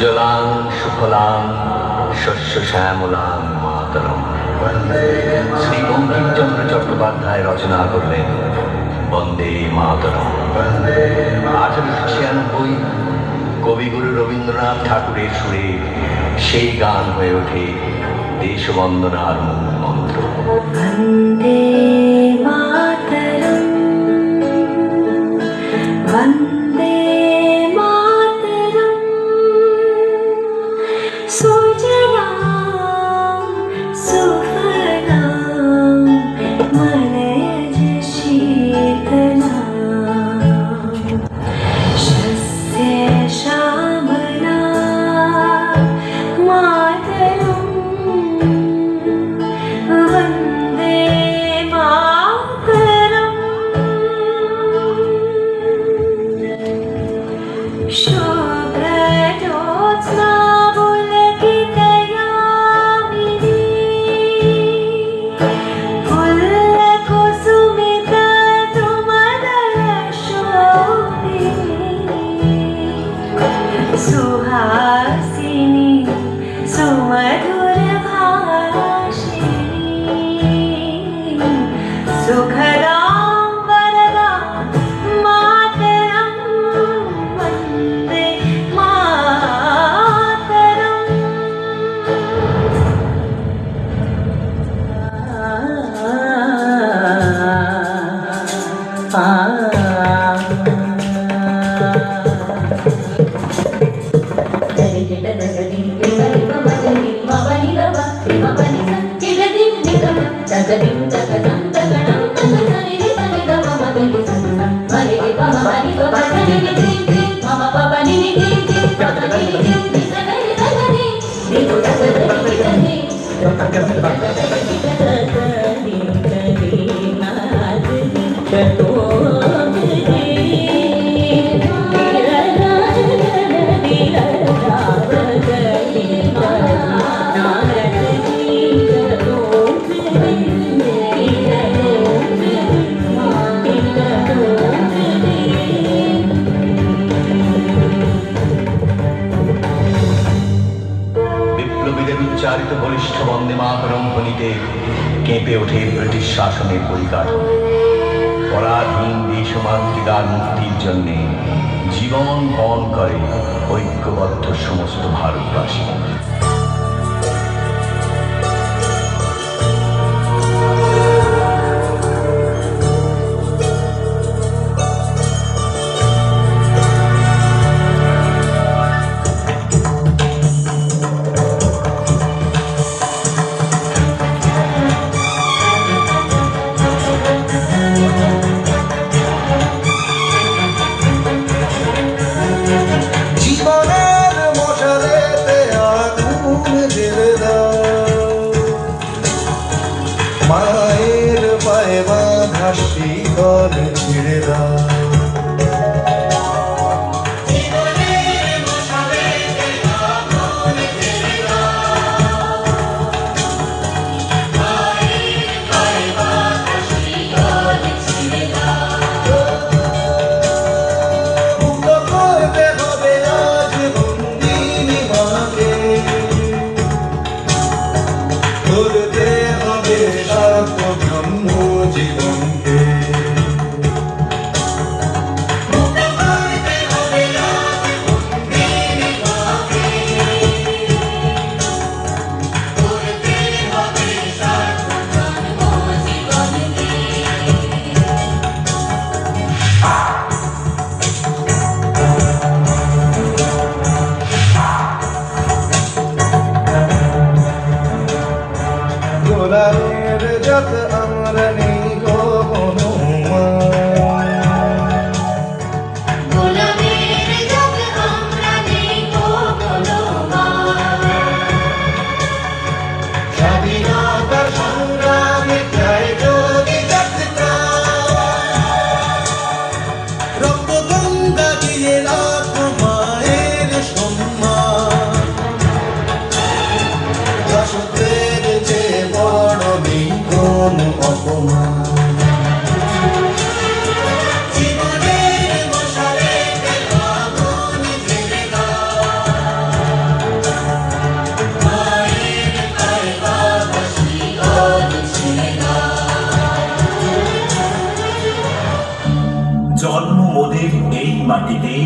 সুজলাং সুফলাং শস্য শ্যামলাং মাতরম। শ্রী বঙ্কিমচন্দ্র চট্টোপাধ্যায় রচনা করলেন বন্দে মাতরম। আঠারোশো ছিয়ানব্বই কবিগুরু রবীন্দ্রনাথ ঠাকুরের সুরে সেই গান হয়ে ওঠে দেশবন্দনার মূল মন্ত্র। বিপ্লবীদের বন্দে কেঁপে ওঠে ব্রিটিশ শাসনের পরিকাঠামো। পরাধীন দেশমাতৃকার মুক্তির জন্যে জীবন পণ করে ঐক্যবদ্ধ সমস্ত ভারতবাসী। ছেড়ে দাও। জন্ম মোদের এই মাটিতেই,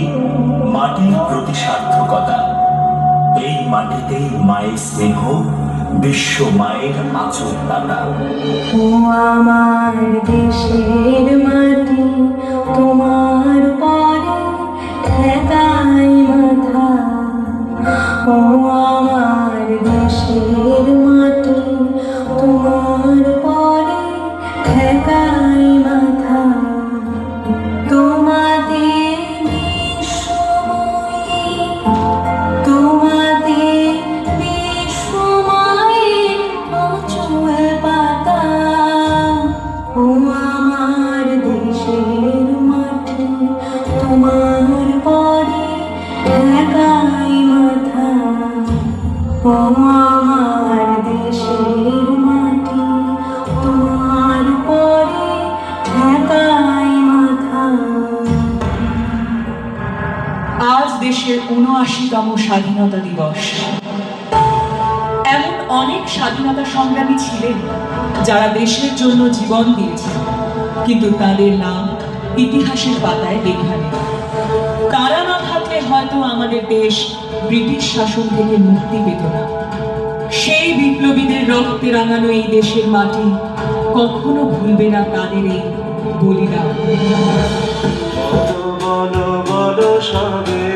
মাটির প্রতি সার্থকতা এই মাটিতেই মায়ের স্নেহ, বিশ্ব মায়ের আচর দাতা। ও আমার দেশের আজ দেশের উনআশিতম স্বাধীনতা দিবস। এমন অনেক স্বাধীনতা সংগ্রামী ছিলেন যারা দেশের জন্য জীবন দিয়েছেন, কিন্তু তাদের নাম ইতিহাসের পাতায় লেখা নেই। তারা না থাকলে হয়তো আমাদের দেশ ব্রিটিশ শাসন থেকে মুক্তি পেত না। সেই বিপ্লবীদের রক্তে রাঙানো এই দেশের মাটি কখনো ভুলবে না তাদের এই বলিদান বলো বলো সবে,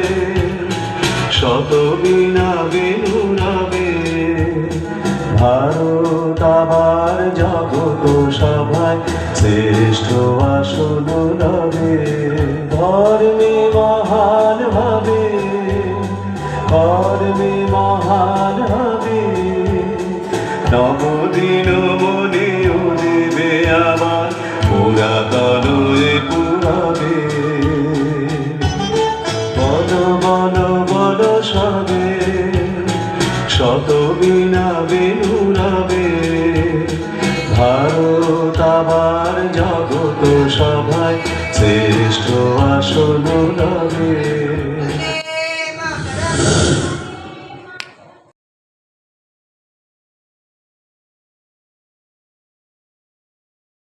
শত বিনা বেনুরাবে ভারত আবার জগত সভায় শ্রেষ্ঠ আসন রবে ধর্মে মহান ভাবে কর্মে মহান হবে। নবদিন পুরাতন এ পুরাবে বন বন বন সবে শত বিনা বেনুরাবে ভারত আবার জগত সভায় শ্রেষ্ঠ আসন